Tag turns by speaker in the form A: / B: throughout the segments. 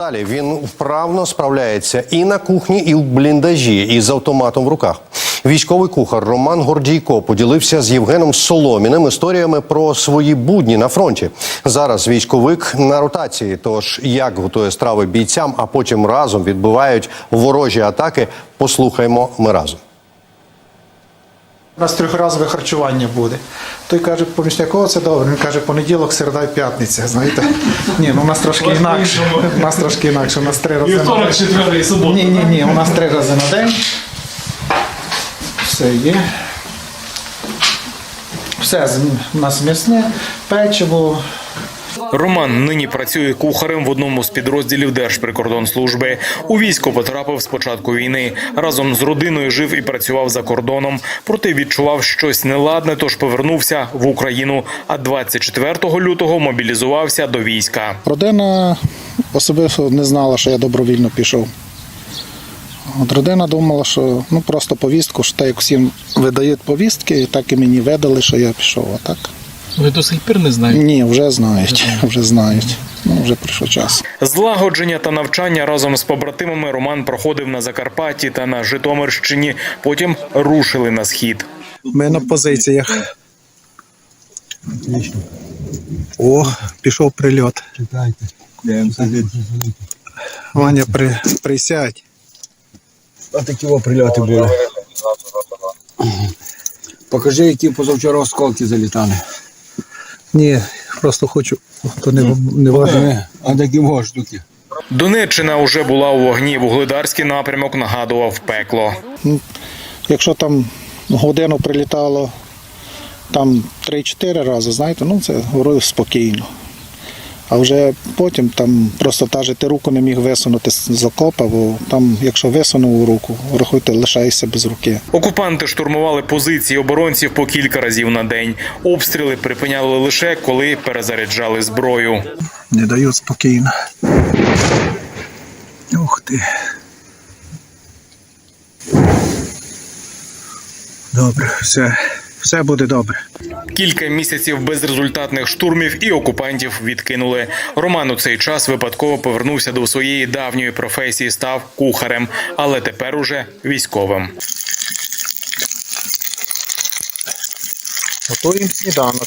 A: Далі він вправно справляється і на кухні, і в бліндажі, і з автоматом в руках. Військовий кухар Роман Гордійко поділився з Євгеном Соломіним історіями про свої будні на фронті. Зараз військовик на ротації. Тож як готує страви бійцям, а потім разом відбивають ворожі атаки. Послухаймо ми разом.
B: У нас трьохразове харчування буде. Той каже, помічник, о, це добре. Він каже, понеділок, середа і п'ятниця. Знаєте? Ні, ну у нас трошки інакше. У нас трошки інакше. У нас три рази
C: Вівторок, і субота.
B: Ні, ні, ні, у нас три рази на день. Все є. Все, у нас м'ясне, печиво,
D: Роман нині працює кухарем в одному з підрозділів Держприкордонслужби. У військо потрапив з початку війни. Разом з родиною жив і працював за кордоном. Проте відчував щось неладне, тож повернувся в Україну. А 24 лютого мобілізувався до війська.
B: Родина особисто не знала, що я добровільно пішов. От родина думала, що ну просто повістку, що так як всім видають повістки, так і мені видали, що я пішов. А так
C: Ви до сих пір не знаєте.
B: ні, вже знають, вже знають. Ну, вже прийшов час.
D: Злагодження та навчання разом з побратимами Роман проходив на Закарпатті та на Житомирщині. Потім рушили на схід.
B: Ми на позиціях. О, пішов прильот. Ваня, при, присядь.
E: А такі о прильоти були. Покажи, які позавчора осколки залітали.
B: Ні, просто хочу, то не, не важливо.
E: Е, А такі штуки.
D: Донеччина вже була у вогні. Вугледарський напрямок нагадував пекло.
B: Якщо там годину прилітало там 3-4 рази, знаєте, ну це говорю спокійно. А вже потім там просто та ти руку не міг висунути з з окопа, бо там, якщо висунув руку, рахуйте, лишаєшся без руки.
D: Окупанти штурмували позиції оборонців по кілька разів на день. Обстріли припиняли лише коли перезаряджали зброю.
B: Не дають спокійно. Ух ти. Добре, все, все буде добре.
D: Кілька місяців безрезультатних штурмів і окупантів відкинули. Роман у цей час випадково повернувся до своєї давньої професії, став кухарем, але тепер уже військовим.
B: Готуємо сніданок.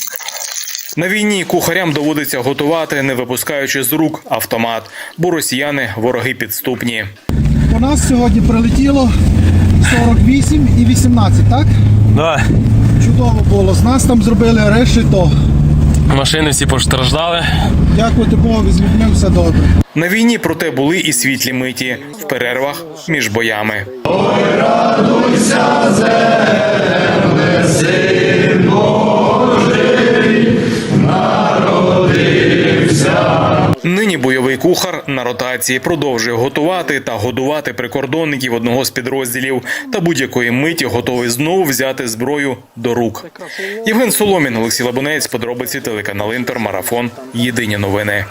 D: На війні кухарям доводиться готувати, не випускаючи з рук автомат, бо росіяни вороги підступні.
F: У нас сьогодні прилетіло 48 і 18, так?
C: Да.
F: Чудово було. З нас там зробили решето.
C: Машини всі постраждали.
F: Дякувати Богу, з людьми все добре.
D: На війні, проте, були і світлі миті в перервах між боями. Нині бойовий кухар на ротації продовжує готувати та годувати прикордонників одного з підрозділів та будь-якої миті готовий знову взяти зброю до рук. Євген Соломін, Олексій Лабунець, подробиці телеканал Інтер, марафон. Єдині новини.